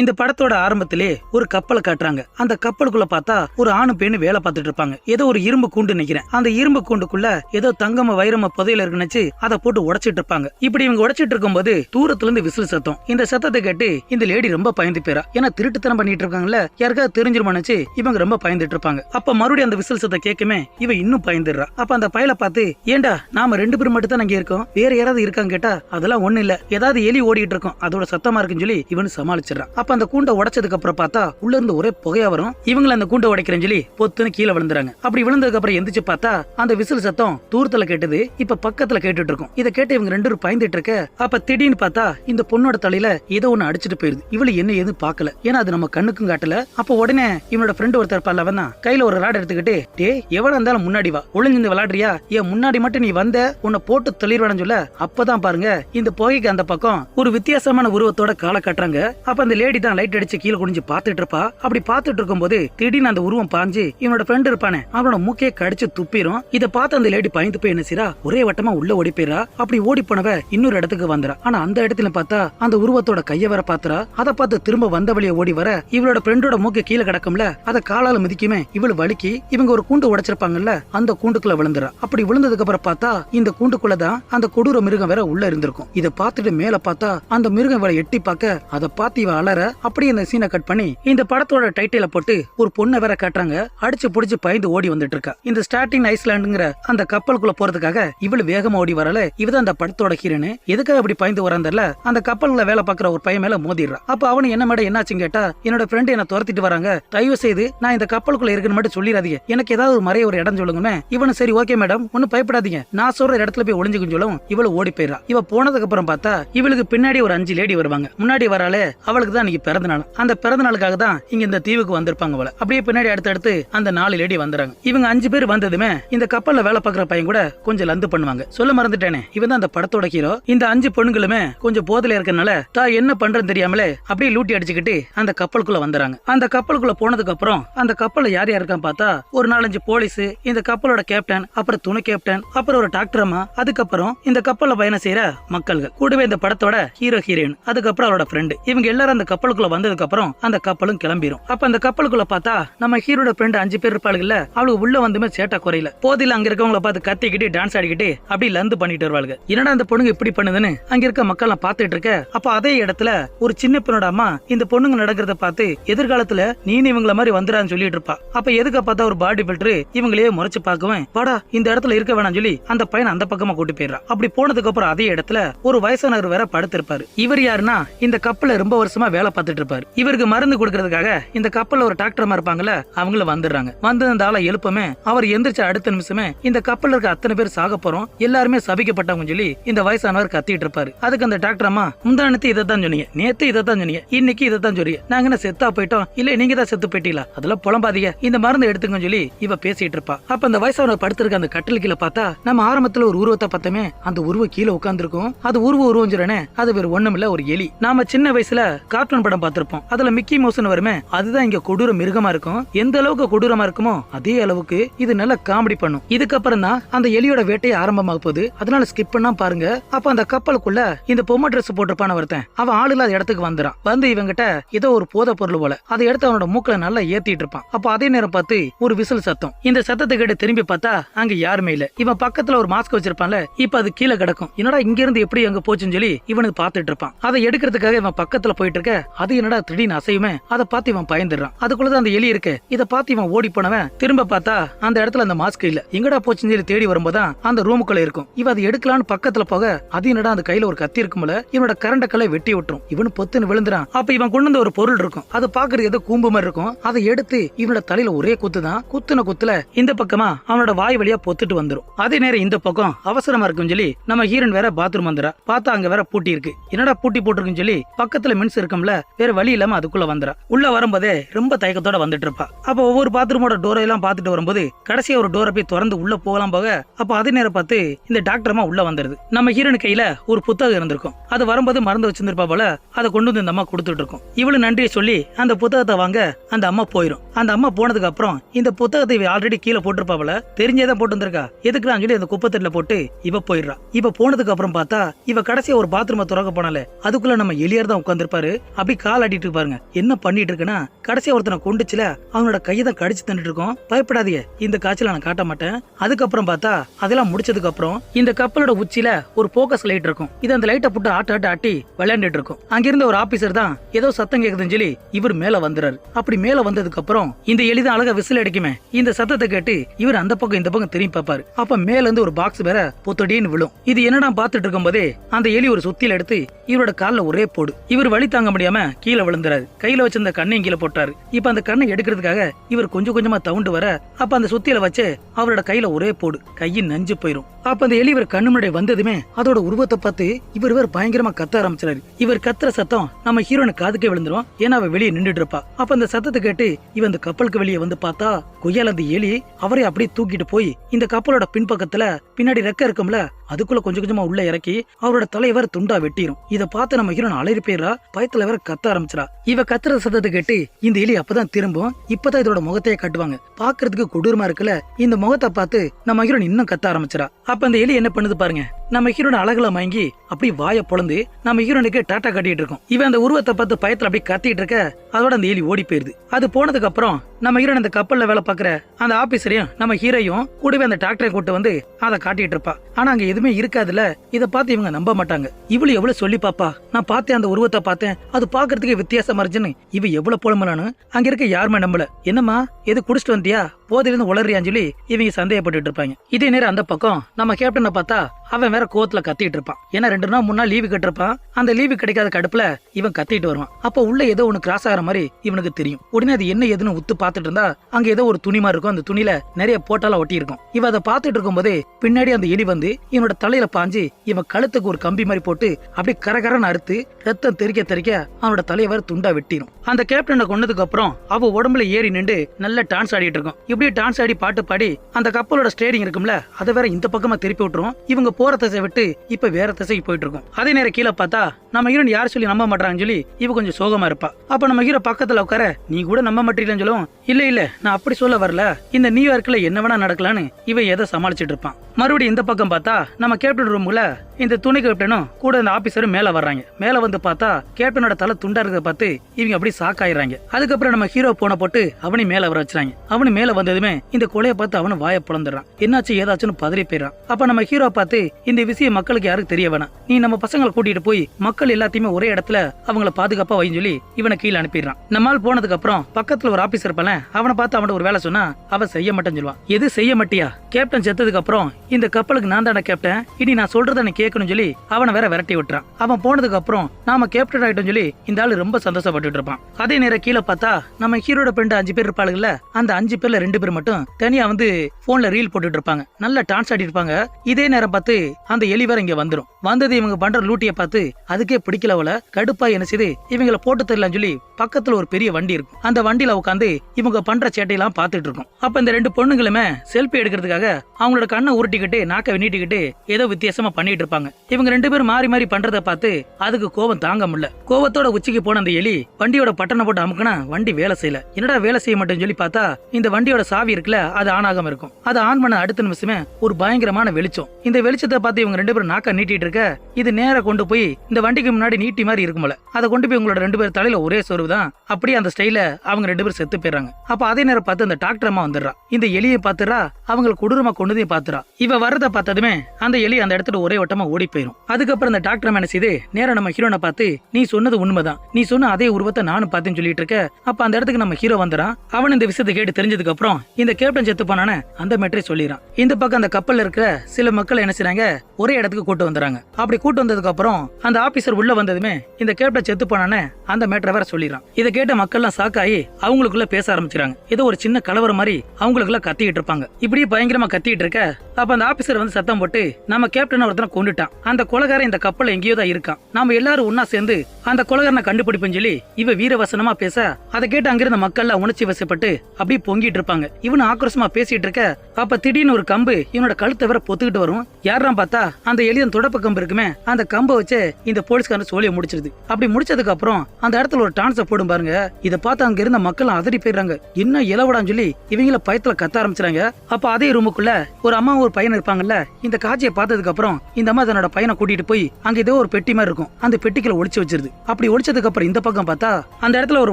இந்த படத்தோட ஆரம்பத்திலே ஒரு கப்பலை காட்டுறாங்க. அந்த கப்பலுக்குள்ள பார்த்தா ஒரு ஆணு பெண்ணு வேலை பார்த்துட்டு இருப்பாங்க. ஏதோ ஒரு இரும்பு கூண்டு நிக்கிறேன் அந்த இரும்பு கூண்டுக்குள்ள ஏதோ தங்கம வைரம புதையில இருக்குன்னு அதை போட்டு உடைச்சிட்டு இருப்பாங்க. இப்படி இவங்க உடைச்சிட்டு இருக்கும்போது தூரத்துல இருந்து விசில் சத்தம். இந்த சத்தத்தை கேட்டு இந்த லேடி ரொம்ப பயந்து போயிரா ஏன்னா திருட்டுத்தனம் பண்ணிட்டு இருக்காங்கல்ல யாருக்காவது தெரிஞ்சிருமானுச்சு இவங்க ரொம்ப பயந்துட்டு இருப்பாங்க. அப்ப மறுபடியும் அந்த விசில் சத்தம் கேட்குமே இவ இன்னும் பயந்துடுறா. அப்ப அந்த பயலை பார்த்து ஏண்டா நாம ரெண்டு பேரும் மட்டும் தான் அங்க இருக்கோம்? வேற யாராவது இருக்காங்க கேட்டா அதெல்லாம் ஒண்ணு இல்ல. ஏதாவது எலி ஓடிட்டு இருக்கும். அதோட சத்தமா இருக்குன்னு சொல்லி இவனு சமாளிச்சிடறான். அப்ப அந்த கூண்டை உடைச்சதுக்கு அப்புறம் பார்த்தா உள்ள இருந்து ஒரே புகையா வரும். இவங்கள அந்த கூண்டை உடைக்கிறேன்னு சொல்லி பொத்துன்னு கீழே விழுந்துறாங்க. அப்படி விழுந்ததுக்கு அப்புறம் எந்திரிச்சு பார்த்தா அந்த விசில் சத்தம் தூரத்துல கேட்டது இப்ப பக்கத்துல கேட்டுட்டு இருக்கும். இதை கேட்டு இவங்க ரெண்டு பேரும் பயந்துட்டு இருக்க அப்ப திடீர்னு பார்த்தா இந்த பொண்ணோட தலையில ஏதோ ஒண்ணு அடிச்சிட்டு போயிருது. இவளு என்ன ஏதும் பார்க்கல. ஏன்னா அது நம்ம கண்ணுக்கும் காட்டல. அப்ப உடனே இவனோட ஃப்ரெண்ட் ஒருத்தர் இருப்பாள் அவன் தான். கையில ஒரு ராட் எடுத்துக்கிட்டு டே எவ்வளவு இருந்தாலும் முன்னாடி வா. ஒளிஞ்சு விளாடுறியா ஏன் முன்னாடி மட்டும் நீ வந்த உன்னை போட்டு தெளிவானு சொல்ல? அப்பதான் பாருங்க இந்த புகைக்கு அந்த பக்கம் ஒரு வித்தியாசமான உருவத்தோட காலை காட்டுறாங்க. அப்ப அந்த லேடி தான் லைட் அடிச்சு கீழே குடிஞ்சு பாத்துட்டு இருப்பா. அப்படி பாத்துட்டு இருக்கும்போது திடீர்னு அந்த உருவம் பாஞ்சு இவனோட ஃப்ரெண்ட் இருப்பானே. அவனோட மூக்கே கடிச்சு துப்பிரும். இதை பார்த்து அந்த லேடி பயந்து போய் என்ன செய்யறா ஒரே வட்டமா உள்ள ஓடி போயிரா அப்படி ஓடி போனவ இன்னொரு இடத்துக்கு வந்துடா ஆனா அந்த இடத்துல பார்த்தா அந்த உருவத்தோட கைய வர பாத்துறா அதை பார்த்து திரும்ப வந்த வழியை ஓடி வர இவளோட ஃப்ரெண்டோட மூக்கு கீழே கிடக்கும்ல அதை காலால மிதிக்குமே இவள் வலிக்கு இவங்க ஒரு கூண்டு உடைச்சிருப்பாங்கல்ல அந்த கூண்டுக்குள்ள விழுந்துறா. அப்படி விழுந்ததுக்கு அப்புறம் பார்த்தா இந்த கூண்டுக்குள்ளதான் அந்த கொடூர மிருகம் வேற உள்ள இருந்திருக்கும். இதை பார்த்துட்டு மேல பார்த்தா அந்த மிருகம் இவளை எட்டி பார்க்க அதை பார்த்து இவ அலற அப்படியே இந்த சீனை கட் பண்ணி இந்த படத்தோட டைட்டில போட்டு ஒரு பொண்ணை வேற கட்டுறாங்க. அடிச்சு புடிச்சு பயந்து ஓடி வந்துட்டு இருக்கா. இந்த ஸ்டார்டிங் ஐஸ்லாண்டுங்கிற அந்த கப்பலுக்குள்ள போறதுக்காக இவளு வேகமா ஓடி வரல. இவதான் அந்த படத்தோட ஹீரோனு எதுக்காக இப்படி பயந்து வராந்தர்ல அந்த கப்பல்ல வேலை பாக்குற ஒரு பையன் மேல மோதிடுறான் அப்ப அவனு என்ன மேடம் என்னாச்சுன்னு கேட்டா என்னோட ஃப்ரெண்டு என்ன துரத்திட்டு வராங்க. தயவு செய்து நான் இந்த கப்பலுக்குள்ள இருக்குன்னு மட்டும் சொல்லிடாதீங்க. எனக்கு ஏதாவது ஒரு மறைய ஒரு இடம் சொல்லுங்கமே இவனு சரி ஓகே மேடம் ஒன்னும் பயப்படாதீங்க. நான் சொல்ற இடத்துல போய் ஒளிஞ்சுக்குன்னு சொல்லும். இவளு ஓடி போயிடா இவ போனதுக்கு அப்புறம் பார்த்தா இவளுக்கு பின்னாடி ஒரு அஞ்சு லேடி வருவாங்க. முன்னாடி வராலே அவளுக்கு தான் அன்னைக்கு பிறந்த நாள். அந்த பிறந்த நாளுக்காக தான் இங்க இந்த தீவுக்கு வந்திருப்பாங்க போல. அப்படியே பின்னாடி அடுத்தடுத்து அந்த நாலு லேடி வந்துறாங்க இவங்க அஞ்சு பேர் வந்ததுமே இந்த கப்பல்ல வேலை பாக்குற பையன் கூட கொஞ்சம் லந்து பண்ணுவாங்க. சொல்ல மறந்துட்டேனே இவன் தான் அந்த படத்தோட ஹீரோ இந்த அஞ்சு பொண்ணுங்களுமே கொஞ்சம் போதில இருக்கனால தான் என்ன பண்றேன்னு தெரியாமலே அப்படியே லூட்டி அடிச்சுக்கிட்டு அந்த கப்பலுக்குள்ள வந்துறாங்க அந்த கப்பலுக்குள்ள போனதுக்கு அப்புறம் அந்த கப்பல்ல யார் யார் இருக்கான்னு பார்த்தா ஒரு நாலஞ்சு போலீஸ் இந்த கப்பலோட கேப்டன் அப்புறம் துணை கேப்டன் அப்புறம் ஒரு டாக்டர் அம்மா அதுக்கப்புறம் இந்த கப்பல்ல பயணம் செய்யற மக்கள்கள். கூடவே இந்த படத்தோட ஹீரோ ஹீரோயின் அதுக்கப்புறம் அவரோட ஃப்ரெண்டு இவங்க எல்லாரும் அந்த கப்பலுக்குள்ள வந்ததுக்கு அப்புறம் அந்த கப்பலும் கிளம்பிரும். அப்ப அந்த கப்பலுக்குள்ள பார்த்தா நம்ம ஹீரோட ஃப்ரெண்டு அஞ்சு பேர் இருப்பாளுங்கல்ல அவளுக்கு உள்ள வந்துமே சேட்டா குறையில. போதில அங்க இருக்கவங்கள பார்த்து கத்திக்கிட்டு டான்ஸ் ஆடிக்கிட்டு அப்படி லந்து பண்ணிட்டு வருவாளுங்க என்னடா அந்த பொண்ணுங்க இப்படி பண்ணுதுன்னு அங்க இருக்க மக்கள் எல்லாம் பார்த்துட்டு இருக்க அப்ப அதே இடத்துல ஒரு சின்ன பெண்ணோட அம்மா இந்த பொண்ணுங்க நடக்கிறத பார்த்து எதிர்காலத்துல நீனு இவங்கள மாதிரி வந்துடான்னு சொல்லிட்டு இருப்பா. அப்ப எதுக்க பார்த்தா ஒரு பாடி பில்டர் இவங்களே முறைச்சு பார்க்குவேன். வாடா இந்த இடத்துல இருக்க வேணாம் சொல்லி அந்த பையனை அந்த பக்கமா கூட்டி போயிடுறான் அப்படி போனதுக்கு அப்புறம் அதே இடத்துல ஒரு வயசானவர் வேற படுத்திருப்பாரு. இவர் யாருன்னா இந்த கப்பல ரொம்ப வருஷமா வேலை வேலை பார்த்துட்டு இருப்பாரு. இவருக்கு மருந்து கொடுக்கறதுக்காக இந்த கப்பல்ல ஒரு டாக்டர் இருப்பாங்கல்ல அவங்கள வந்துடுறாங்க. வந்து அந்த ஆளை எழுப்பமே அவர் எந்திரிச்ச அடுத்த நிமிஷமே இந்த கப்பல்ல இருக்க அத்தனை பேர் சாக போறோம். எல்லாருமே சபிக்கப்பட்டவங்க சொல்லி இந்த வயசானவர் கத்திட்டு இருப்பாரு. அதுக்கு அந்த டாக்டர் அம்மா முந்தானத்து இதை தான் சொன்னீங்க. நேத்து இதை தான் சொன்னீங்க. இன்னைக்கு இதை தான் சொல்றீங்க. நாங்க என்ன செத்தா போயிட்டோம்? இல்ல நீங்க தான் செத்து போயிட்டீங்களா? அதெல்லாம் புலம்பாதீங்க. இந்த மருந்து எடுத்துங்க சொல்லி இவ பேசிட்டு இருப்பா. அப்ப அந்த வயசானவர் படுத்திருக்க அந்த கட்டில் கீழே பார்த்தா நம்ம ஆரம்பத்துல ஒரு உருவத்தை பார்த்தோமே அந்த உருவம் கீழே உட்கார்ந்துருக்கும். அது உருவ உருவம் சொல்றேனே அது வேற ஒண்ணும் இல்ல ஒரு எலி. நாம சின்ன வயசுல கார்ட்டூன் படம் பார்த்திருப்போம். அதுல மிக்கி மவுஸ்னு வருமே அதுதான் இங்க கொடூர மிருகமா இருக்கும். எந்த அளவுக்கு கொடூரமா இருக்குமோ அதே அளவுக்கு இது நல்ல காமெடி பண்ணும். இதுக்கப்புறம் தான் அந்த எலியோட வேட்டையை ஆரம்பமாக போகுது. அதனால ஸ்கிப் பண்ணா பாருங்க. அப்ப அந்த கப்பலுக்குள்ள இந்த பொம்மை ட்ரெஸ் போட்டிருப்பான ஒருத்தன் அவன் ஆள் இல்லாத இடத்துக்கு வந்துறான். வந்து இவங்கிட்ட ஏதோ ஒரு போத பொருள் போல அதை எடுத்து அவனோட மூக்கல நல்லா ஏத்திட்டு இருப்பான். அப்ப அதே நேரம் பார்த்து ஒரு விசில் சத்தம். இந்த சத்தத்தை கேட்டு திரும்பி பார்த்தா அங்க யாருமே இல்ல. இவன் பக்கத்துல ஒரு மாஸ்க் வச்சிருப்பான்ல இப்ப அது கீழே கிடக்கும். என்னடா இங்க இருந்து எப்படி அங்க போச்சுன்னு சொல்லி இவனுக்கு பார்த்துட்டு இருப்பான். அதை எடுக்கிறதுக்காக இவன் பக்கத்துல போயிட்டு இருக்க அது என்னடா திடீர்னு அசையுமே? அதை பார்த்து இவன் பயந்துடுறான். அதுக்குள்ளதான் அந்த எலி இருக்கு. இதை பார்த்து இவன் ஓடி போனவன் திரும்ப பார்த்தா அந்த இடத்துல அந்த மாஸ்க் இல்ல. எங்கடா போச்சுன்னு சொல்லி தேடி வரும்போதான் அந்த ரூமுக்குள்ள இருக்கும். இவ அதை எடுக்கலான்னு பக்கத்துல போக அது என்னடா அந்த கையில ஒரு கத்தி இருக்கும்ல? இவனோட கரண்ட கல்லை வெட்டி விட்டுரும். இவனு பொத்துன்னு விழுந்துறான். அப்ப இவன் கொண்டு வந்த ஒரு பொருள் இருக்கும். அது பாக்குறது ஏதோ கூம்பு மாதிரி இருக்கும். அதை எடுத்து இவனோட தலையில ஒரே குத்து தான் குத்துன குத்துல இந்த பக்கமா அவனோட வாய் வழியா பொத்துட்டு வந்துரும். அதே நேரம் இந்த பக்கம் அவசரமா இருக்கும் சொல்லி நம்ம ஹீரன் வேற பாத்ரூம் வந்துடா பார்த்தா அங்க வேற பூட்டி இருக்கு. என்னடா பூட்டி போட்டிருக்குன்னு சொல்லி பக்கத்துல மின்ஸ் இருக்கும்ல வேற வழி இல்லாம அதுக்குள்ள வந்துறா. உள்ள வரும்போதே ரொம்ப தயக்கத்தோட வந்துட்டு இருப்பா. அப்ப ஒவ்வொரு பாத்ரூமோட டோரை எல்லாம் பார்த்துட்டு வரும்போது கடைசியா ஒரு டோரை போய் திறந்து உள்ள போகலாம் போக அப்ப அதே நேரம் பார்த்து இந்த டாக்டர் அம்மா உள்ள வந்துருது. நம்ம ஹீரோனு கையில ஒரு புத்தகம் இருந்திருக்கும். அது வரும்போது மறந்து வச்சிருந்திருப்பா போல அதை கொண்டு வந்து இந்த அம்மா கொடுத்துட்டு இருக்கும். இவளு நன்றியை சொல்லி அந்த புத்தகத்தை வாங்க அந்த அம்மா போயிரும். அந்த அம்மா போனதுக்கு அப்புறம் இந்த புத்தகத்தை இவ ஆல்ரெடி கீழே போட்டிருப்பா போல தெரிஞ்சே போட்டு வந்திருக்கா எதுக்குறான்னு சொல்லி அந்த குப்பத்தட்டுல போட்டு இவ போயிடுறா. இவ போனதுக்கு அப்புறம் பார்த்தா இவ கடைசியா ஒரு பாத்ரூமை திறக்க போனால அதுக்குள்ள நம்ம எளியார் தான் உட்காந்துருப்பாரு அப்படி கால் ஆட்டிட்டு பாருங்க. என்ன பண்ணிட்டு இருக்குன்னா கடைசியா ஒருத்தனை கொண்டுச்சுல அவனோட கையை தான் கடிச்சு தந்துட்டு இருக்கோம். பயப்படாதீங்க. இந்த காய்ச்சல நான் காட்ட மாட்டேன். அதுக்கப்புறம் பார்த்தா அதெல்லாம் முடிச்சதுக்கு அப்புறம் இந்த கப்பலோட உச்சியில ஒரு போக்கஸ் லைட் இருக்கும். இது அந்த லைட்டை போட்டு ஆட்ட ஆட்ட ஆட்டி விளையாண்டுட்டு இருக்கும். அங்கிருந்த ஒரு ஆபீசர் தான் ஏதோ சத்தம் கேக்குதுன்னு சொல்லி இவர் மேல வந்துறாரு. அப்படி மேல வந்ததுக்கு அப்புறம் இந்த எளிதா அழகா விசில் அடிக்குமே இந்த சத்தத்தை கேட்டு இவர் அந்த பக்கம் இந்த பக்கம் திரும்பி பார்ப்பாரு. அப்ப மேல இருந்து ஒரு பாக்ஸ் வேற பொத்தடின்னு விழும். இது என்னடா பாத்துட்டு இருக்கும் போதே அந்த எலி ஒரு சுத்தியில எடுத்து இவரோட கால்ல ஒரே போடு. இவர் வழி தாங்க முடியாம கீழே விழுந்துறாரு. கையில வச்சிருந்த கண்ணையும் கீழே போட்டாரு. இப்ப அந்த கண்ணை எடுக்கிறதுக்காக இவர் கொஞ்சம் கொஞ்சமா தவுண்டு வர அப்ப அந்த சுத்தியில வச்சு அவரோட கையில ஒரே போடு. கையின் நஞ்சு போயிரும். அப்ப அந்த எலி இவர் கண்ணு முன்னாடி வந்ததுமே அதோட உருவத்தை பார்த்து இவர் இவர் பயங்கரமா கத்த ஆரம்பிச்சாரு இவர் கத்துற சத்தம் நம்ம ஹீரோனு காதுக்கே விழுந்துரும். ஏன்னா அவ வெளியே நின்றுட்டு இருப்பா. அப்ப அந்த சத்தத்தை கேட்டு இவன் அந்த கப்பலுக்கு வெளியே வந்து பார்த்தா கொய்யால அந்த எலி அவரை அப்படியே தூக்கிட்டு போய் இந்த கப்பலோட பின்பக்கத்துல பின்னாடி ரெக்க இருக்கும்ல அதுக்குள்ள கொஞ்சம் கொஞ்சமா உள்ள இறக்கி அவரோட தலைவர் துண்டா வெட்டிரும். இத பார்த்து நம்ம ஹீரோன் அலறி போயிடுறா. பயத்துல வேற கத்த ஆரம்பிச்சிடா. இவ கத்துற சத்தத்தை கேட்டு இந்த எலி அப்பதான் திரும்பும். இப்பதான் இதோட முகத்தையே காட்டுவாங்க. பாக்குறதுக்கு கொடூரமா இருக்குல்ல? இந்த முகத்தை பார்த்து நம்ம ஹீரோன் இன்னும் கத்த ஆரம்பிச்சிடா. அப்ப அந்த எலி என்ன பண்ணுது பாருங்க. நம்ம ஹீரோட அழகுல மயங்கி அப்படி வாய பொழந்து நம்ம ஹீரோனுக்கு டாட்டா கட்டிட்டு இருக்கோம். இவன் அந்த உருவத்தை பார்த்து பயத்துல அப்படியே கத்திட்டு இருக்க அதோட அந்த எலி ஓடி போயிருது. அது போனதுக்கு அப்புறம் நம்ம ஹீரோன் அந்த கப்பல்ல வேலை பாக்குற அந்த ஆபீசரையும் நம்ம ஹீரோயும் கூடவே அந்த டாக்டரை கூட்டு வந்து அதை காட்டிட்டு இருப்பா. ஆனா அங்க எதுவுமே இருக்காதுல்ல. இத பார்த்து இவங்க நம்ப மாட்டாங்க. இவ்வளவு எவ்வளவு சொல்லி பாப்பா? நான் பார்த்தேன் அந்த உருவத்தை பார்த்தேன். அது பாக்குறதுக்கு வித்தியாசமா இருந்துச்சுன்னு. இவ எவ்வளவு புலம்பலான்னு அங்க இருக்க யாருமே நம்பல. என்னம்மா? எது குடிச்சிட்டு வந்தியா? கோதிலிருந்து உளறியான்னு சொல்லி இவங்க சந்தேகப்பட்டு இருப்பாங்க. இதே நேரம் அந்த பக்கம் நம்ம கேப்டனை பார்த்தா அவன் வேற கோத்துல கத்திட்டு இருப்பான். ஏன்னா ரெண்டு நாள் முன்னா லீவு கட்டிருப்பான். அந்த லீவு கிடைக்காத கடுப்புல இவன் கத்திட்டு வருவான். அப்ப உள்ள ஏதோ ஒண்ணு கிராஸ் ஆகிற மாதிரி இவனுக்கு தெரியும். உடனே அது என்ன ஏதுன்னு உத்து பார்த்துட்டு இருந்தா அங்க ஏதோ ஒரு துணி மாதிரி இருக்கும். அந்த துணியில நிறைய போட்டாலாம் ஒட்டி இருக்கும் இவன் அதை பார்த்துட்டு இருக்கும்போதே பின்னாடி அந்த எலி வந்து இவனோட தலையில பாஞ்சு இவன் கழுத்துக்கு ஒரு கம்பி மாதிரி போட்டு அப்படியே கரகரன்னு அறுத்து ரத்தம் தெறிக்க தெறிக்க அவனோட தலைவர் துண்டா வெட்டிடும் அந்த கேப்டனை கொண்டதுக்கு அப்புறம் அவ உடம்புல ஏறி நின்று நல்லா டான்ஸ் ஆடிட்டு இருக்கும் இப்படி இப்படியே டான்ஸ் ஆடி பாட்டு பாடி அந்த கப்பலோட ஸ்டேரிங் இருக்கும்ல அதை வேற இந்த பக்கமா திருப்பி விட்டுரும் இவங்க போற திசை விட்டு இப்ப வேற திசைக்கு போயிட்டு இருக்கும். அதே நேரம் கீழே பார்த்தா நம்ம ஹீரோன் யார் சொல்லி நம்ப மாட்டாங்கன்னு சொல்லி இவ கொஞ்சம் சோகமா இருப்பா. அப்ப நம்ம ஹீரோ பக்கத்துல உட்கார நீ கூட நம்ப மாட்டீங்கன்னு சொல்லும். இல்ல இல்ல நான் அப்படி சொல்ல வரல. இந்த நியூயார்க்ல என்ன வேணா நடக்கலான்னு இவன் எதை சமாளிச்சிட்டு இருப்பான் மறுபடியும் இந்த பக்கம் பார்த்தா நம்ம கேப்டன் ரூம்ல இந்த துணை கேப்டனும் கூட இந்த ஆபீசரும் மேல வர்றாங்க. மேல வந்து பார்த்தா கேப்டனோட தலை துண்டா இருக்கிறத பார்த்து இவங்க அப்படியே சாக்காயிடுறாங்க அதுக்கப்புறம் நம்ம ஹீரோ போன போட்டு அவனையும் மேல வர வச்சுறாங்க. அவனு மேல வந்து வந்ததுமே இந்த கொலையை பார்த்து அவனு வாய பிளந்துடுறான் என்னாச்சு ஏதாச்சுன்னு பதறி போயிடுறான். அப்ப நம்ம ஹீரோ பார்த்து இந்த விஷயம் மக்களுக்கு யாருக்கு தெரிய வேணாம். நீ நம்ம பசங்களை கூட்டிட்டு போய் மக்கள் எல்லாத்தையுமே ஒரே இடத்துல அவங்கள பாதுகாப்பா வைன்னு சொல்லி இவனை கீழே அனுப்பிடுறான். நம்மால் போனதுக்கு அப்புறம் பக்கத்துல ஒரு ஆபீசர் இருப்பான அவனை பார்த்து அவன ஒரு வேலை சொன்னா அவன் செய்ய மாட்டேன்னு சொல்லுவான். எது செய்ய மாட்டியா? கேப்டன் செத்ததுக்கு அப்புறம் இந்த கப்பலுக்கு நான் தானே கேப்டன் இனி நான் சொல்றத நீ கேட்கணும்னு சொல்லி அவனை வேற விரட்டி விட்டுறான். அவன் போனதுக்கு அப்புறம் நாம கேப்டன் ஆயிட்டோம் சொல்லி இந்த ஆளு ரொம்ப சந்தோஷப்பட்டு இருப்பான். அதே நேரம் கீழே பார்த்தா நம்ம ஹீரோட ஃப்ரெண்டு அஞ்சு பேர் இருப்பாளுல அந்த அஞ்சு பேர்ல ரெண்டு பேர் மட்டும் தனியா வந்து போன்ல ரீல் போட்டுட்டு இருப்பாங்க. நல்ல டான்ஸ் ஆடி இருப்பாங்க. இதே நேரம் பார்த்து அந்த எலி வேற இங்க வந்துடும் வந்தது இவங்க பண்ற லூட்டிய பார்த்து அதுக்கே பிடிக்கல அவள. கடுப்பா என்ன செய்து? இவங்கள போட்டு தரலாம் சொல்லி பக்கத்துல ஒரு பெரிய வண்டி இருக்கும். அந்த வண்டியில உட்காந்து இவங்க பண்ற சேட்டையெல்லாம் பார்த்துட்டு இருக்கும். அப்ப இந்த ரெண்டு பொண்ணுங்களுமே செல்ஃபி எடுக்கிறதுக்காக அவங்களோட கண்ணை உருட்டிக்கிட்டு நாக்க நீட்டிக்கிட்டு ஏதோ வித்தியாசமா பண்ணிட்டு இருப்பாங்க. இவங்க ரெண்டு பேரும் மாறி மாறி பண்றத பார்த்து அதுக்கு கோபம் தாங்க முடியல. கோபத்தோட உச்சிக்கு போன அந்த எலி வண்டியோட பட்டனை போட்டு அமுக்குனா வண்டி வேலை செய்யல. என்னடா வேலை செய்ய மாட்டேன்னு சொல்லி பார்த்தா இந்த வண்டியோட சாவி இருக்குல்ல அது ஆன் ஆகாம இருக்கும். அது ஆன் பண்ண அடுத்த நிமிஷமே ஒரு பயங்கரமான வெளிச்சம். இந்த வெளிச்சத்தை பார்த்து இவங்க ரெண்டு பேரும் நாக்க நீட்டிட்டு இருக்க இது நேர கொண்டு போய் இந்த வண்டிக்கு முன்னாடி நீட்டி மாதிரி இருக்கும்ல அதை கொண்டு போய் உங்களோட ரெண்டு பேர் தலையில ஒரே சொருவு தான். அப்படியே அந்த ஸ்டைல அவங்க ரெண்டு பேரும் செத்து போயிடுறாங்க. அப்ப அதே நேரம் பார்த்து அந்த டாக்டர் அம்மா வந்துடுறா. இந்த எலியை பாத்துறா அவங்களை கொடூரமா கொண்டதையும் பாத்துறா இவ வரதை பார்த்ததுமே அந்த எலி அந்த இடத்துல ஒரே வட்டமா ஓடி போயிடும் அதுக்கப்புறம் அந்த டாக்டர் அம்மா என்ன செய்து நேரம் நம்ம ஹீரோனை பார்த்து நீ சொன்னது உண்மைதான். நீ சொன்ன அதே உருவத்தை நானும் பார்த்தேன்னு சொல்லிட்டு இருக்க. அப்ப அந்த இடத்துக்கு நம்ம ஹீரோ வந்துறான் அவன் இந்த விஷயத்தை கேட்டு தெரிஞ்சதுக்கு அப்புறம் இந்த கேப்டன் செத்து போனானே அந்த மேட்டரை சொல்லிடுறான். இந்த பக்கம் அந்த கப்பல்ல இருக்கிற சில மக்கள் என்ன செய்றாங்க? ஒரே இடத்துக்கு கூட்டு வந்துறாங்க. அப்படி கூட்டு வந்ததுக்கு அப்புறம் அந்த ஆபீசர் உள்ள வந்ததுமே இந்த கேப்டன் செத்து போனானே அந்த மேட்டரை வேற சொல்லிடுறான். இதை கேட்ட மக்கள்லாம் சாக்காயி அவங்களுக்குள்ள பேச ஆரம்பிச்சிருக்காங்க ஏதோ ஒரு சின்ன கலவரம் மாதிரி அவங்களுக்குள்ள கத்திட்டு இருப்பாங்க. இப்படியே பயங்கரமா கத்திட்டு இருக்க அப்ப அந்த ஆபீசர் வந்து சத்தம் போட்டு நம்ம கேப்டன் ஒருத்தனை கொண்டுட்டான். அந்த கொலகாரன் இந்த கப்பல் எங்கேயோ தான் இருக்கான். நாம எல்லாரும் ஒன்னா சேர்ந்து அந்த கொலகாரனை கண்டுபிடிப்போம் சொல்லி இவ வீரவசனமா பேச அதை கேட்டு அங்கிருந்த மக்கள்லாம் உணர்ச்சி வசப்பட்டு அப்படியே பொங்கிட்டு இருப்பாங்க. போறாங்க இவனு ஆக்ரோஷமா பேசிட்டு இருக்க அப்ப திடீர்னு ஒரு கம்பு இவனோட கழுத்தை வேற பொத்துக்கிட்டு வரும். யாராம் பார்த்தா அந்த எலியன் தொடப்ப கம்பு இருக்குமே அந்த கம்பை வச்சு இந்த போலீஸ்காரன் சோழியை முடிச்சிருது. அப்படி முடிச்சதுக்கு அப்புறம் அந்த இடத்துல ஒரு டான்ஸை போடும் பாருங்க. இதை பார்த்து அங்க இருந்த மக்கள் அதடி போயிடுறாங்க. என்ன இலவடான்னு சொல்லி இவங்கள பயத்துல கத்த ஆரம்பிச்சாங்க அப்ப அதே ரூமுக்குள்ள ஒரு அம்மா ஒரு பையன் இருப்பாங்கல்ல இந்த காட்சியை பார்த்ததுக்கு அப்புறம் இந்த அம்மா தன்னோட பையனை கூட்டிட்டு போய் அங்க ஏதோ ஒரு பெட்டி மாதிரி இருக்கும். அந்த பெட்டிக்குள்ள ஒளிச்சு வச்சிருது. அப்படி ஒளிச்சதுக்கு அப்புறம் இந்த பக்கம் பார்த்தா அந்த இடத்துல ஒரு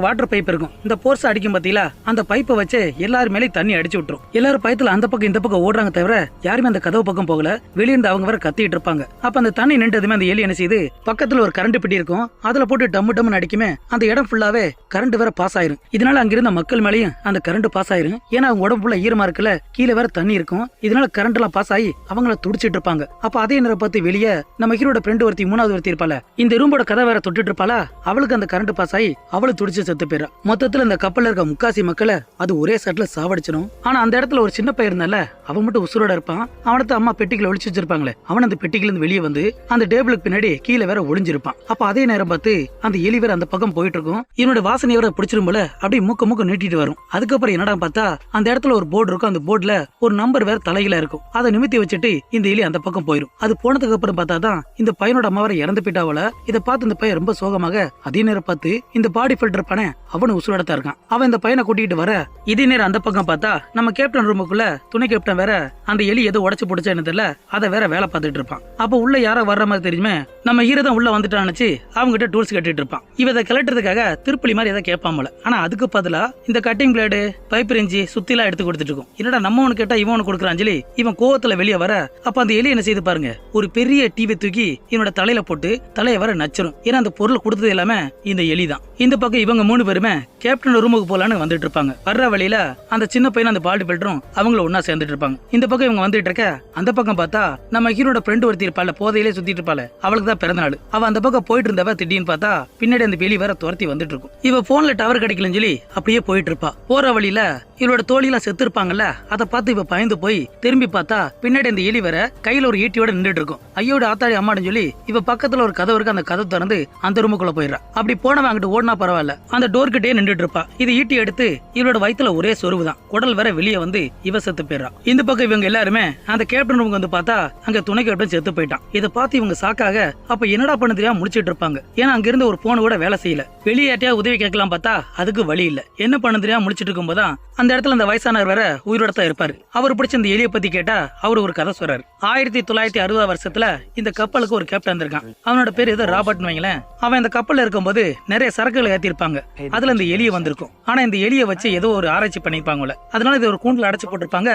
வாட்டர் பைப் இருக்கும். இந்த போர்ஸ் அடிக்கும் பாத்தீங்களா? அந்த பைப்பை வச்சு எல்லாருமே மேலே தண்ணி அடிச்சு விட்டுரும். எல்லாரும் பயத்துல அந்த பக்கம் இந்த பக்கம் ஓடுறாங்க தவிர யாருமே அந்த கதவு பக்கம் போகல. வெளியிருந்து அவங்க வர கத்திட்டு இருப்பாங்க. அப்ப அந்த தண்ணி நின்றதுமே அந்த எலி என்ன செய்யுது பக்கத்துல ஒரு கரண்ட் பெட்டி இருக்கும். அதுல போட்டு டம்மு டம்னு அடிக்குமே அந்த இடம் ஃபுல்லாவே கரண்ட் வேற பாஸ் ஆயிரும். இதனால அங்க இருந்த மக்கள் மேலயும் அந்த கரண்ட் பாஸ் ஆயிரும். ஏன்னா அவங்க உடம்பு ஃபுல்லா ஈரமா இருக்குல்ல கீழே வேற தண்ணி இருக்கும். இதனால கரண்ட் எல்லாம் பாஸ் ஆகி அவங்கள துடிச்சிட்டு இருப்பாங்க. அப்ப அதே நேரம் பார்த்து வெளியே நம்ம ஹீரோட ஃப்ரெண்டு ஒருத்தி மூணாவது ஒருத்தி இருப்பால இந்த ரூமோட கதை வேற தொட்டுட்டு இருப்பாளா? அவளுக்கு அந்த கரண்ட் பாஸ் ஆகி அவளு துடிச்சு செத்து போயிடும் மொத்தத்துல இந்த கப்பல்ல இருக்க முக்காசி மக்களை அது ஒரே சட்டில சாவடிச்சிடும் ஆனா அந்த இடத்துல ஒரு சின்ன பையன் இருந்தால அவன் மட்டும் உசுரோட இருப்பான். அவனத்த அம்மா பெட்டிக்குள்ள ஒழிச்சு வச்சிருப்பாங்களே அவன் அந்த பெட்டிக்குள்ள இருந்து வெளியே வந்து அந்த டேபிளுக்கு பின்னாடி கீழே வேற ஒளிஞ்சிருப்பான். அப்ப அதே நேரம் பார்த்து அந்த எலி வேற அந்த பக்கம் போயிட்டு இருக்கும் இவனோட வாசனை வேற பிடிச்சிரும் போல அப்படியே மூக்க மூக்க நீட்டிட்டு வரும். அதுக்கப்புறம் என்னடா பார்த்தா அந்த இடத்துல ஒரு போர்டு இருக்கும். அந்த போர்டுல ஒரு நம்பர் வேற தலையில இருக்கும். அதை நிமித்தி வச்சுட்டு இந்த எலி அந்த பக்கம் போயிடும் அது போனதுக்கு அப்புறம் பார்த்தாதான் இந்த பையனோட அம்மா வேற இறந்து போயிட்டாவல இதை பார்த்து இந்த பையன் ரொம்ப சோகமாக அதே நேரம் பார்த்து இந்த பாடி ஃபில்டர் பண்ண அவனு உசுரோட தான் இருக்கான். அவன் இந்த பையனை கூட்டிட்டு வர இதே நேரம் அந்த பக்கம் பார்த்தா நம்ம கேப்டன் ரூமுக்குள்ள துணை கேப்டன் வேற அந்த எலி ஏதோ உடச்சு பிடிச்சேன்னு தெரியல அதை வேற வேலை பார்த்துட்டு இருப்பான். அப்ப உள்ள யாரோ வர்ற மாதிரி தெரியுமே நம்ம ஹீரோ தான் உள்ள வந்துட்டான்னு நினைச்சு அவங்க கிட்ட டூல்ஸ் கட்டிட்டு இருப்பான். இவ இதை கிளட்டுறதுக்காக திருப்பலி மாதிரி எதை கேட்பாமல ஆனா அதுக்கு பதிலா இந்த கட்டிங் பிளேடு பைப் ரெஞ்சி சுத்திலாம் எடுத்து கொடுத்துட்டு இருக்கும். என்னடா நம்ம ஒன்று கேட்டா இவன் ஒண்ணு கொடுக்குறான் சொல்லி இவன் கோவத்துல வெளியே வர அப்ப அந்த எலி என்ன செய்து பாருங்க ஒரு பெரிய டிவி தூக்கி இவனோட தலையில போட்டு தலையை வர நச்சிரும். ஏன்னா அந்த பொருள் கொடுத்தது எல்லாமே இந்த எலி தான் இந்த பக்கம் இவங்க மூணு பேருமே கேப்டன் ரூமுக்கு போலான்னு வந்துட்டு இருப்பாங்க. வர்ற வழியில அந்த சின்ன பையன் அந்த பால்ட் பெல்டரும் அவங்கள ஒன்னா சேர்ந்துட்டு இருப்பாங்க. இந்த பக்கம் இவங்க வந்துட்டு இருக்க அந்த பக்கம் பார்த்தா நம்ம ஹீரோட ஃப்ரெண்டு ஒருத்தி இருப்பாள் போதையிலே சுத்திட்டு இருப்பாள் அவளுக்கு தான் பிறந்த நாள். அவ அந்த பக்கம் போயிட்டு இருந்தவ திடீர்னு பார்த்தா பின்னாடி அந்த வெளி வேற துரத்தி வந்துட்டு இருக்கும். இவ போன்ல டவர் கிடைக்கலன்னு சொல்லி அப்படியே போயிட்டு இருப்பா. போற வழியில இவளோட தோழிலாம் செத்து இருப்பாங்கல்ல அதை பார்த்து இவ பயந்து போய் திரும்பி பார்த்தா பின்னாடி அந்த எலி வேற கையில ஒரு ஈட்டியோட நின்றுட்டு இருக்கும். ஐயோட ஆத்தாடி அம்மாடுன்னு சொல்லி இவ பக்கத்துல ஒரு கதவு இருக்கு அந்த கதவு திறந்து அந்த ரூமுக்குள்ள போயிடுறா. அப்படி போனவன் அங்கிட்டு ஓடினா பரவாயில்ல. அந்த டோர்கிட்டே நின்றுட்டு இருப்பா. இது ஈட்டி எடுத்து இவளோட வயித்துல ஒரே சொருவு தான். குடல் வேற வெளியே வந்து இவ செத்து போயிடுறா. இந்த பக்கம் இவங்க எல்லாருமே அந்த கேப்டன் ரூமுக்கு வந்து பார்த்தா அங்க துணை கேப்டன் செத்து போயிட்டான். இதை பார்த்து இவங்க சாக்காக அப்ப என்னடா பண்ண தெரியாம முடிச்சிட்டு இருப்பாங்க. ஏன்னா அங்க இருந்து ஒரு போன் கூட வேலை செய்யல. வெளியாட்டியா உதவி கேட்கலாம் பார்த்தா அதுக்கு வழி இல்ல. என்ன பண்ண தெரியாம முடிச்சிட்டு இருக்கும்போது அந்த இடத்துல அந்த வயசானவர் வேற உயிரோட தான் இருப்பாரு. அவர் பிடிச்ச இந்த எலியை பத்தி கேட்டா அவர் ஒரு கதை சொல்றாரு. ஆயிரத்தி தொள்ளாயிரத்தி அறுபதாம் வருஷத்துல இந்த கப்பலுக்கு ஒரு கேப்டன் இருக்கான் அவனோட பேர் ஏதோ ராபர்ட்னு வைங்களேன். அவன் இந்த கப்பல்ல இருக்கும்போது நிறைய சரக்கு சரக்குகளை ஏத்திருப்பாங்க அதுல இந்த எலிய வந்திருக்கும். ஆனா இந்த எலியை வச்சு ஏதோ ஒரு ஆராய்ச்சி பண்ணிருப்பாங்கல்ல அதனால இது ஒரு கூண்டுல அடைச்சு போட்டிருப்பாங்க.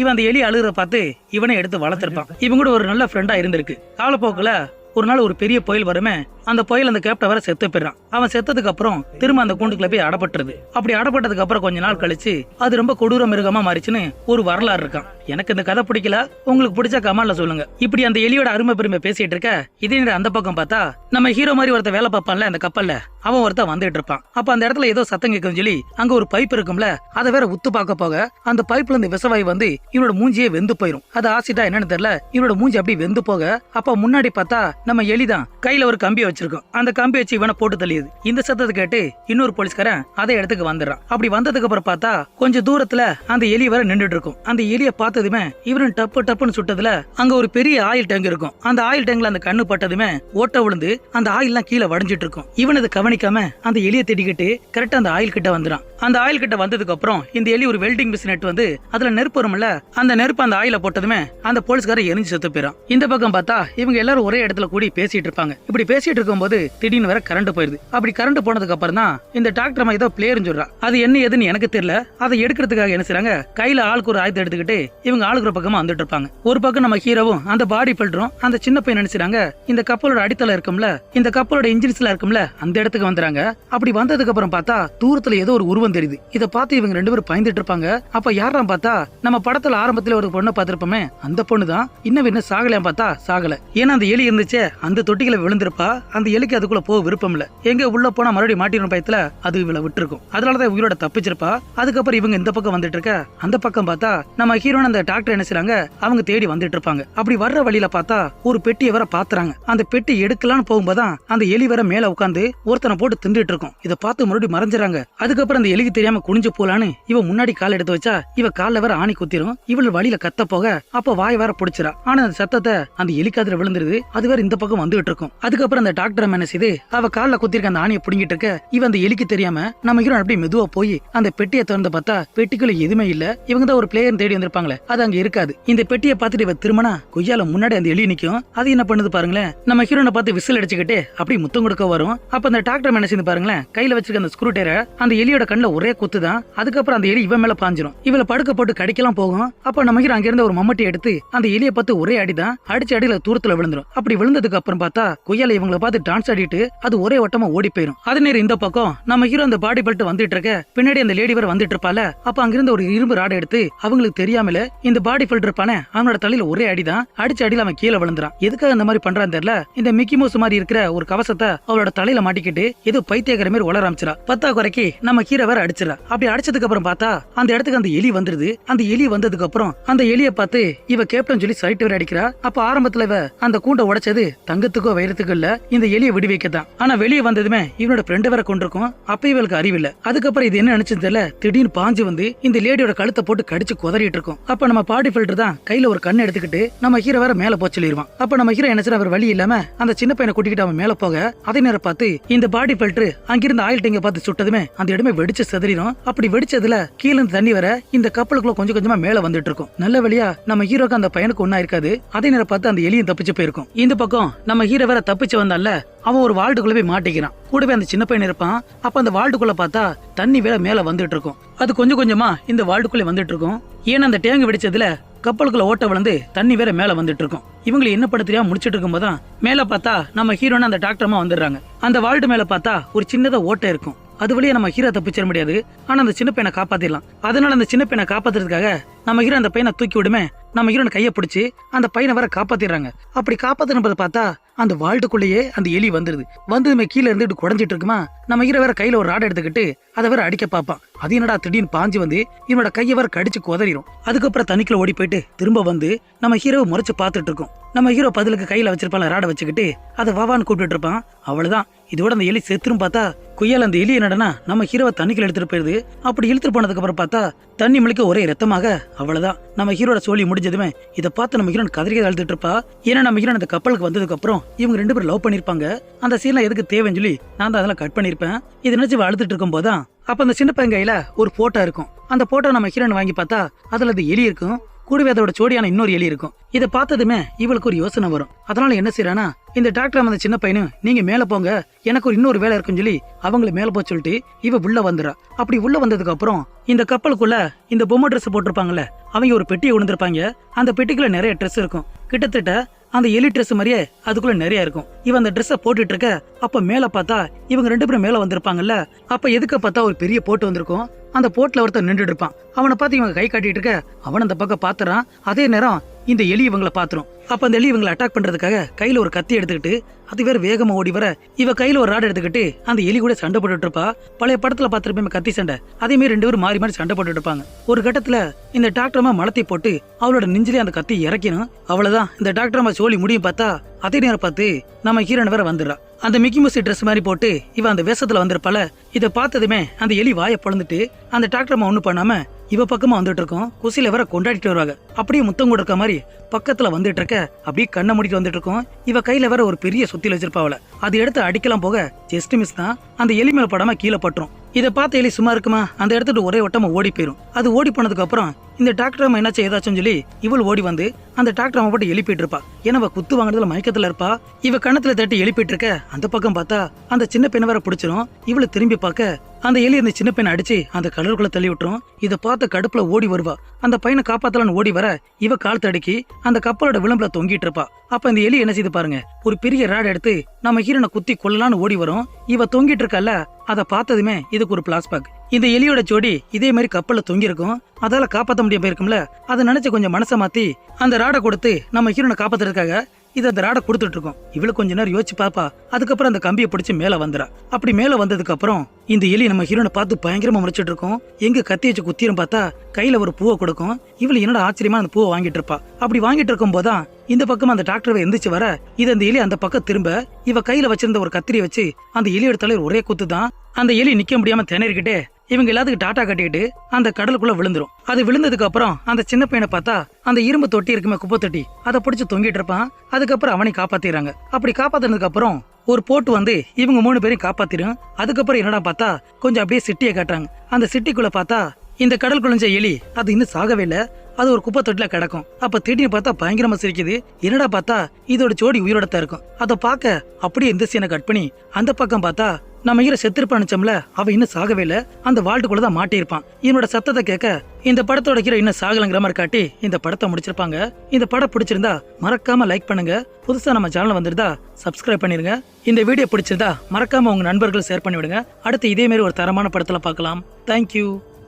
இவன் அந்த எலி அழுகுற பார்த்து இவனை எடுத்து வளர்த்திருப்பான். இவன் கூட ஒரு நல்ல ஃப்ரெண்டா இருந்திருக்கு. காலப்போக்குல ஒரு நாள் ஒரு பெரிய புயல் வருமே அந்த புயல் அந்த கேப்டன் வர செத்து போயிடுறான். அவன் செத்ததுக்கு அப்புறம் திரும்ப அந்த கூண்டுக்குள்ள போய் அடப்பட்டுருது. அப்படி அடப்பட்டதுக்கு அப்புறம் கொஞ்ச நாள் கழிச்சு அது ரொம்ப கொடூர மிருகமா மாறிச்சுன்னு ஒரு வரலாறு இருக்கான். எனக்கு இந்த கதை பிடிக்கல. உங்களுக்கு பிடிச்ச கமால்ல சொல்லுங்க. இப்படி அந்த எலியோட அருமை பெருமை பேசிட்டு இருக்க இதே நேரம் அந்த பக்கம் பார்த்தா நம்ம ஹீரோ மாதிரி ஒருத்த வேலை பார்ப்பான்ல அந்த கப்பல்ல. அவன் ஒருத்தன் வந்துட்டு இருப்பான். அப்ப அந்த இடத்துல ஏதோ சத்தம் கேட்கும் சொல்லி அங்க ஒரு பைப் இருக்கும்ல அதை வேற உத்து பார்க்க போக அந்த பைப்ல இருந்து விசவாய் வந்து இவனோட மூஞ்சியே வெந்து போயிரும். அது ஆசிட்டா என்னன்னு தெரியல. இவனோட மூஞ்சி அப்படி வெந்து போக அப்ப முன்னாடி பார்த்தா நம்ம எலிதான் கையில ஒரு கம்பியை வச்சிருக்கோம். அந்த கம்பி வச்சு இவனை போட்டு தள்ளியது. இந்த சத்தத்தை கேட்டு இன்னொரு போலீஸ்காரன் அதே இடத்துக்கு வந்துடுறான். அப்படி வந்ததுக்கு அப்புறம் பார்த்தா கொஞ்சம் தூரத்துல அந்த எலி வர நின்றுட்டு இருக்கும். அந்த எலிய பார்த்ததுமே இவரும் டப்பு டப்புன்னு சுட்டதுல அங்க ஒரு பெரிய ஆயில் டேங்க் இருக்கும். அந்த ஆயில் டேங்க்ல அந்த கண்ணு பட்டதுமே ஓட்ட விழுந்து அந்த ஆயில்லாம் கீழே வடைஞ்சிட்டு இருக்கும். இவன் அதை கவனிக்காம அந்த எலியை தேடிக்கிட்டு கரெக்டா அந்த ஆயில் கிட்ட வந்துறான். அந்த ஆயில் கிட்ட வந்ததுக்கு அப்புறம் இந்த எலி ஒரு வெல்டிங் மிஷின் எடுத்து வந்து அதுல நெருப்பு வரும்ல அந்த நெருப்பு அந்த ஆயில போட்டதுமே அந்த போலீஸ்காரர் எரிஞ்சு செத்து போயிடும் இந்த பக்கம் பார்த்தா இவங்க எல்லாரும் ஒரே இடத்துல கூடி பேசிட்டு இருப்பாங்க. இப்படி பேசிட்டு இருக்கும்போது திடீர்னு வேற கரண்ட் போயிருது. அப்படி கரண்ட் போனதுக்கு அப்புறம் தான் இந்த டாக்டர் அம்மா ஏதோ பிளேயர்னு சொல்றா. அது என்ன ஏதுன்னு எனக்கு தெரியல. அதை எடுக்கிறதுக்காக என்ன செய்றாங்க? கையில ஆளுக்கு ஒரு ஆயுதம் எடுத்துக்கிட்டு இவங்க ஆளுக்கு ஒரு பக்கமா வந்துட்டு இருப்பாங்க. ஒரு பக்கம் நம்ம ஹீரோவும் அந்த பாடி பில்டரும் அந்த சின்ன பையன் நினைச்சாங்க இந்த கப்பலோட அடித்தளம் இருக்கும்ல இந்த கப்பலோட இன்ஜின்ஸ்ல இருக்கும்ல அந்த இடத்துக்கு வந்துறாங்க. அப்படி வந்ததுக்கு அப்புறம் பார்த்தா தூரத்துல ஏதோ ஒரு உருவம் தெரியுது. இத பார்த்து இவங்க ரெண்டு பேரும் பயந்துட்டு இருப்பாங்க. அப்ப யாராம் பார்த்தா நம்ம படத்துல ஆரம்பத்துல ஒரு பொண்ணை பார்த்திருப்போமே அந்த பொண்ணு தான் இன்னும் என்ன சாகலையாம் பார்த்தா சாகல. ஏன்னா அந்த எலி இருந்துச்சே அந்த தொட்டிகளை விழுந்திருப்பா அந்த எலிக்கு அதுக்குள்ள போக விருப்பம் இல்ல. எங்க உள்ள போனா மறுபடியும் மாட்டிடும் பயத்துல அது இவளை விட்டுருக்கும். அதனாலதான் உயிரோட தப்பிச்சிருப்பா. அதுக்கப்புறம் இவங்க இந்த பக்கம் வந்துட்டு இருக்க அந்த பக்கம் பார்த்தா நம்ம ஹீரோன் அந்த டாக்டர் என்ன செய்றாங்க அவங்க தேடி வந்துட்டு இருப்பாங்க. அப்படி வர்ற வழியில பார்த்தா ஒரு பெட்டியை வர பாத்துறாங்க. அந்த பெட்டி எடுக்கலாம்னு போகும்போதான் அந்த எலி வர மேல உட்காந்து ஒருத்தனை போட்டு தின்றுட்டு இருக்கும். இதை பார்த்து மறுபடியும் மறைஞ்சிறாங்க. அதுக்கப்புறம் அந்த எலிக்கு தெரியாம குனிஞ்சு போலான்னு இவ முன்னாடி கால் எடுத்து வச்சா இவ கால்ல வர ஆணி குத்திரும். இவள் வழியில கத்த போக அப்ப வாய் வேற பிடிச்சிரா. ஆனா அந்த சத்தத்தை அந்த எலிக்காதுல விழுந்துருது. அது வேற இந்த பக்கம் வந்துகிட்டு இருக்கும் அதுக்கப்புறம் அந்த டாக்டர் என்ன செய்து அவ கால்ல குத்திருக்க அந்த ஆணியை புடுங்கிட்டு இருக்க இவன் அந்த எலிக்கு தெரியாம நம்ம ஹீரோ அப்படியே மெதுவா போய் அந்த பெட்டியை திறந்து பார்த்தா பெட்டிக்குள்ள எதுவுமே இல்ல இவங்க தான் ஒரு பிளேயர் தேடி வந்திருப்பாங்களே அது அங்க இருக்காது. இந்த பெட்டியை பார்த்துட்டு இவ திருமணா கொய்யால முன்னாடி அந்த எலி நிக்கும். அது என்ன பண்ணுது பாருங்களேன் நம்ம ஹீரோனை பார்த்து விசில் அடிச்சுக்கிட்டு அப்படி முத்தம் கொடுக்க வரும். அப்ப அந்த டாக்டர் என்ன செய்து பாருங்களேன் கையில வச்சிருக்க அந்த ஸ்க்ரூ டேரை அந்த எலியோட கண்ணில் ஒரே குத்து தான் அதுக்கப்புறம் அந்த எலி இவன் மேல பாஞ்சிரும். இவளை படுக்க போட்டு கடிக்கலாம் போகும். அப்ப நம்ம ஹீரோ அங்கிருந்த ஒரு மம்மட்டி எடுத்து அந்த எலியை பார்த்து ஒரே அடிதான் அடிச்சு அடியில தூரத்துல விழுந்துரும். அப்படி விழுந்த வந்ததுக்கு அப்புறம் பார்த்தா குயல் இவங்கள பார்த்து டான்ஸ் ஆடிட்டு அது ஒரே ஓட்டமா ஓடி போயிடும் அது நேரம் இந்த பக்கம் நம்ம ஹீரோ அந்த பாடி பெல்ட் வந்துட்டு இருக்க பின்னாடி அந்த லேடி வேற வந்துட்டு இருப்பால அப்ப அங்கிருந்த ஒரு இரும்பு ராடை எடுத்து அவங்களுக்கு தெரியாமல இந்த பாடி பெல்ட் இருப்பானே அவனோட தலையில ஒரே அடிதான் அடிச்சு அடியில அவன் கீழே விழுந்துறான். எதுக்காக இந்த மாதிரி பண்றான்னு தெரியல இந்த மிக்கி மவுஸ் மாதிரி இருக்கிற ஒரு கவசத்தை அவளோட தலையில மாட்டிக்கிட்டு ஏதோ பைத்தியக்கார மாதிரி உளர ஆரம்பிச்சிரா பத்தா குறைக்கு நம்ம கீரை வேற அடிச்சிடா அப்படி அடிச்சதுக்கு அப்புறம் பார்த்தா அந்த இடத்துக்கு அந்த எலி வந்துருது. அந்த எலி வந்ததுக்கு அப்புறம் அந்த எலிய பார்த்து இவ கேப்டன் சொல்லி சைட் வேற அடிக்கிறா. அப்ப ஆரம்பத்துல இவ அந்த கூண்டை உடைச்சது தங்கத்துக்கோ வைரத்துக்கோ இல்ல இந்த எலிய விடுவிக்கத்தான் ஆனா வெளியே வந்ததுமே இவனோட ஃப்ரெண்டு வேற கொண்டிருக்கும் அப்ப இவளுக்கு அறிவில்ல அதுக்கப்புறம் இது என்ன நினைச்சது தெரியல திடீர்னு பாஞ்சு வந்து இந்த லேடியோட கழுத்தை போட்டு கடிச்சு குதறிட்டு இருக்கும். அப்ப நம்ம பாடி ஃபில்டர் தான் கையில ஒரு கண்ணை எடுத்துக்கிட்டு நம்ம ஹீரோ வேற மேல போச்சு சொல்லிடுவான் அப்ப நம்ம ஹீரோ நினைச்சா அவர் வழி இல்லாம அந்த சின்ன பையனை கூட்டிக்கிட்டு அவன் மேல போக அதே நேரம் பார்த்து இந்த பாடி ஃபில்டர் அங்கிருந்து ஆயில் டேங்க பார்த்து சுட்டதுமே அந்த இடமே வெடிச்சு செதறிடும். அப்படி வெடிச்சதுல கீழே இருந்து தண்ணி வர இந்த கப்பலுக்குள்ள கொஞ்சம் கொஞ்சமா மேல வந்துட்டு இருக்கும். நல்ல வழியா நம்ம ஹீரோக்கு அந்த பையனுக்கு ஒன்னா இருக்காது. அதே நேரம் பார்த்து அந்த எலியும் தப்பிச்சு போயிருக்கும். இந்த பக்கம் நம்ம ஹீரோ வேற தப்பிச்சு வந்தான்ல அவன் ஒரு வால்டுக்குள்ள போய் மாட்டிக்கிறான். கூடவே அந்த சின்ன பையன் இருப்பான். அப்ப அந்த வால்டுக்குள்ள பார்த்தா தண்ணி வேற மேல வந்துட்டு இருக்கும். அது கொஞ்சம் கொஞ்சமா இந்த வால்டுக்குள்ளே வந்துட்டு இருக்கும். ஏன்னா அந்த டேங்கு வெடிச்சதுல கப்பலுக்குள்ள ஓட்ட விழுந்து தண்ணி வேற மேல வந்துட்டு இருக்கும். இவங்களை என்ன படுத்துறியா முடிச்சிட்டு இருக்கும்போதுதான் மேல பார்த்தா நம்ம ஹீரோன்னு அந்த டாக்டர்மா வந்துடுறாங்க. அந்த வால்டு மேல பார்த்தா ஒரு சின்னதா ஓட்டை இருக்கும். அது வழியா நம்ம ஹீரோ தப்பிச்சிட முடியாது. ஆனா அந்த சின்ன பையனை காப்பாத்திடலாம். அதனால அந்த சின்ன பையனை காப்பாத்துறதுக்காக நம்ம ஹீரோ அந்த பையனை தூக்கி விடுமே நம்ம ஹீரோனை கையை பிடிச்சி அந்த பையனை வர காப்பாத்திடுறாங்க. அப்படி காப்பாத்தினப்பதை பார்த்தா அந்த வால்டுக்குள்ளேயே அந்த எலி வந்துருது. வந்ததுமே கீழே இருந்துட்டு குடஞ்சிட்டு இருக்குமா நம்ம ஹீரோ வேற கையில ஒரு ராடை எடுத்துக்கிட்டு அதை வேற அடிக்க பார்ப்பான். அது என்னடா திடீர்னு பாஞ்சு வந்து இவனோட கையை வேற கடிச்சு குதறிடும் அதுக்கப்புறம் தண்ணிக்குள்ள ஓடி போயிட்டு திரும்ப வந்து நம்ம ஹீரோவை முறைச்சு பார்த்துட்டு இருக்கோம். நம்ம ஹீரோ பதிலுக்கு கையில வச்சிருப்பால ராடை வச்சுக்கிட்டு அதை வாவான்னு கூப்பிட்டு இருப்பான். அவ்வளவுதான். இதோட அந்த எலி செத்துரும் பார்த்தா குய்யால அந்த எலி என்னடனா நம்ம ஹீரோவை தண்ணிக்குள்ள எடுத்துட்டு போயிருது. அப்படி இழுத்துட்டு போனதுக்கு அப்புறம் பார்த்தா தண்ணி முழிக்க ஒரே ரத்தமாக அவ்வளவுதான். நம்ம ஹீரோட சோழி முடிஞ்சதுமே இதை பார்த்து நம்ம ஹீரோன் கதறி அழுதுட்டு இருப்பா. ஏன்னா நம்ம ஹீரோன் அந்த கப்பலுக்கு வந்ததுக்கு அப்புறம் இவங்க ரெண்டு பேரும் லவ் பண்ணிருப்பாங்க. அந்த சீன்லாம் எதுக்கு தேவைன்னு சொல்லி நான் தான் அதெல்லாம் கட் பண்ணிருப்பேன். இதை நினைச்சு அழுதுட்டு இருக்கும் போதான் அப்ப அந்த சின்ன பையன் கையில ஒரு போட்டோ இருக்கும். அந்த போட்டோ நம்ம ஹீரோன் வாங்கி பார்த்தா அதுல அது எலி இருக்கும். கூடவே அதோட ஜோடியான இன்னொரு எலி இருக்கும். இதை பார்த்ததுமே இவளுக்கு ஒரு யோசனை வரும். அதனால என்ன செய்யறானா இந்த டாக்டர் அந்த சின்ன பையனும் நீங்க மேல போங்க எனக்கு ஒரு இன்னொரு வேலை இருக்குன்னு சொல்லி அவங்கள மேல போக சொல்லிட்டு இவ உள்ள வந்துடுறா அப்படி உள்ள வந்ததுக்கு அப்புறம் இந்த கப்பலுக்குள்ள இந்த பொம்மை ட்ரெஸ் போட்டிருப்பாங்கல்ல அவங்க ஒரு பெட்டியை உணர்ந்திருப்பாங்க அந்த பெட்டிக்குள்ள நிறைய ட்ரெஸ் இருக்கும். கிட்டத்தட்ட அந்த எலி ட்ரெஸ் மாதிரியே அதுக்குள்ள நிறைய இருக்கும். இவன் அந்த ட்ரெஸ்ஸை போட்டுட்டு இருக்க அப்ப மேல பார்த்தா இவங்க ரெண்டு பேரும் மேல வந்திருப்பாங்கல்ல அப்ப எதுக்க பார்த்தா ஒரு பெரிய போட்டு வந்திருக்கும்? அந்த போட்ல ஒருத்தர் நின்றுட்டு இருப்பான் அவனை பார்த்து இவங்க கை காட்டிட்டு இருக்க அவன் அந்த பக்கம் பாத்துறான். அதே நேரம் இந்த எலி இவங்களை பாத்துரும். அப்ப அந்த எலி இவங்களை அட்டாக் பண்றதுக்காக கையில ஒரு கத்தி எடுத்துக்கிட்டு அது வேற வேகமா ஓடி வர இவ கையில ஒரு ராடு எடுத்துக்கிட்டு அந்த எலி கூட சண்டை போட்டுட்டு இருப்பா. பழைய படத்துல பாத்திருப்பேன் கத்தி சண்டை. அதே மாதிரி ரெண்டு பேரும் மாறி மாறி சண்டை போட்டுட்டு இருப்பாங்க. ஒரு கட்டத்துல இந்த டாக்டர் அம்மா மலத்தை போட்டு அவளோட நெஞ்சிலே அந்த கத்தி இறக்கணும் அவ்வளவுதான். இந்த டாக்டர் அம்மா சோழி முடியும் பார்த்தா அதே நேரம் பார்த்து நம்ம ஹீரோன் வேற வந்துடுறா. அந்த மிக்கி மூசி ட்ரெஸ் மாதிரி போட்டு இவ அந்த வேஷத்துல வந்திருப்பால இதை பார்த்ததுமே அந்த எலி வாயை பொழந்துட்டு அந்த டாக்டர் அம்மா ஒண்ணும் பண்ணாம இவ பக்கமா வந்துட்டு இருக்கோம். குசில வேற கொண்டாடிட்டு வருவாங்க. அப்படியே முத்தம் கொடுக்க மாதிரி பக்கத்துல வந்துட்டு இருக்க அப்படியே கண்ணை மூடிட்டு வந்துட்டு இருக்கோம். இவ கையில வேற ஒரு பெரிய சுத்தில வச்சிருப்பாவல அது எடுத்து அடிக்கலாம் போக ஜெஸ்ட் மிஸ் தான். அந்த எலி மேல படாம கீழே பட்டுரும். இதை பார்த்த எலி சும்மா இருக்குமா? அந்த இடத்துட்டு ஒரே வட்டமா ஓடி போயிரும். அது ஓடி போனதுக்கு அப்புறம் இந்த டாக்டர் அம்மா என்னாச்சு ஏதாச்சும் சொல்லி இவள் ஓடி வந்து அந்த டாக்டர் அம்மா போட்டு எழுப்பிட்டு இருப்பா ஏன்னா குத்து வாங்குறதுல மயக்கத்துல இருப்பா. இவ கணத்துல தட்டி எழுப்பிட்டு இருக்க அந்த பக்கம் பார்த்தா அந்த சின்ன பெண்ணை வேற பிடிச்சிரும். இவளை திரும்பி பார்க்க அந்த எலி அந்த சின்ன பெண்ணை அடிச்சு அந்த கலருக்குள்ள தள்ளி விட்டுரும். இதை பார்த்து கடுப்புல ஓடி வருவா. அந்த பையனை காப்பாத்தலான்னு ஓடி வர இவ கால் தடுக்கி அந்த கப்பலோட விளிம்புல தொங்கிட்டு இருப்பா. அப்ப இந்த எலி என்ன செய்து பாருங்க ஒரு பெரிய ராட் எடுத்து நம்ம ஹீரனை குத்தி கொல்லலான்னு ஓடி வரும். இவ தொங்கிட்டு இருக்கல்ல அதை பார்த்ததுமே இதுக்கு ஒரு பிளாஸ்பேக் இந்த எலியோட ஜோடி இதே மாதிரி கப்பல்ல தொங்கியிருக்கும். அதால காப்பாற்ற முடியாம இருக்கும்ல அதை நினைச்சு கொஞ்சம் மனசை மாத்தி அந்த ராடை கொடுத்து நம்ம ஹீரோனை காப்பாத்துறதுக்காக இது அந்த ராடை கொடுத்துட்டு இருக்கோம் இவ்வளவு கொஞ்ச நேரம் யோசிச்சு பாப்பா. அதுக்கப்புறம் அந்த கம்பியை பிடிச்சி மேல வந்துடா அப்படி மேல வந்ததுக்கு அப்புறம் இந்த எலி நம்ம ஹீரோனை பார்த்து பயங்கரமா முடிச்சிட்டு இருக்கோம் எங்க கத்தி வச்சு குத்திரும் பார்த்தா கையில ஒரு பூவை கொடுக்கும். இவளு என்னோட ஆச்சரியமா அந்த பூவை வாங்கிட்டு இருப்பா அப்படி வாங்கிட்டு இருக்கும் போதான் இந்த பக்கம் அந்த டாக்டர் எந்திரிச்சு வர இது அந்த எலி அந்த பக்கம் திரும்ப இவ கையில வச்சிருந்த ஒரு கத்திரி வச்சு அந்த எலியோட தலைவர் ஒரே குத்து தான் அந்த எலி நிக்க முடியாம திணறிக்கிட்டே இவங்க எல்லாத்துக்கும் டாட்டா கட்டிக்கிட்டு அந்த கடலுக்குள்ள விழுந்துரும். அது விழுந்ததுக்கு அப்புறம் அந்த சின்ன பையனை பார்த்தா அந்த இரும்பு தொட்டி இருக்குமே குப்பை தொட்டி அதை பிடிச்சி தொங்கிட்டு இருப்பான். அதுக்கப்புறம் அவனை காப்பாத்திடுறாங்க. அப்படி காப்பாத்தினதுக்கு அப்புறம் ஒரு போட்டு வந்து இவங்க மூணு பேரையும் காப்பாத்திரும். அதுக்கப்புறம் என்னடா பார்த்தா கொஞ்சம் அப்படியே சிட்டியை காட்டுறாங்க. அந்த சிட்டிக்குள்ள பார்த்தா இந்த கடல் குழஞ்ச எலி அது இன்னும் சாகவே இல்லை. அது ஒரு குப்பை தொட்டில கிடக்கும். அப்ப திடீர்னு பார்த்தா பயங்கரமா சிரிக்குது. என்னடா பார்த்தா இதோட ஜோடி உயிரோட தான் இருக்கும். அதை பார்க்க அப்படியே இந்த சீனை கட் பண்ணி அந்த பக்கம் பார்த்தா நம்ம ஹீரோ செத்துருப்பான் நினைச்சோம்ல அவ இன்னும் சாகவே இல்ல. அந்த வாழ்ட்டுக்குள்ள தான் மாட்டியிருப்பான். இவனோட சத்தத்தை கேட்க இந்த படத்தோட ஹீரோ இன்னும் சாகலங்கிற மாதிரி காட்டி இந்த படத்தை முடிச்சிருப்பாங்க. இந்த படம் பிடிச்சிருந்தா மறக்காம லைக் பண்ணுங்க. புதுசா நம்ம சேனல் வந்திருந்தா சப்ஸ்கிரைப் பண்ணிருங்க. இந்த வீடியோ பிடிச்சிருந்தா மறக்காம உங்க நண்பர்கள் ஷேர் பண்ணிவிடுங்க. அடுத்து இதே மாதிரி ஒரு தரமான படத்துல பார்க்கலாம். தேங்க்யூ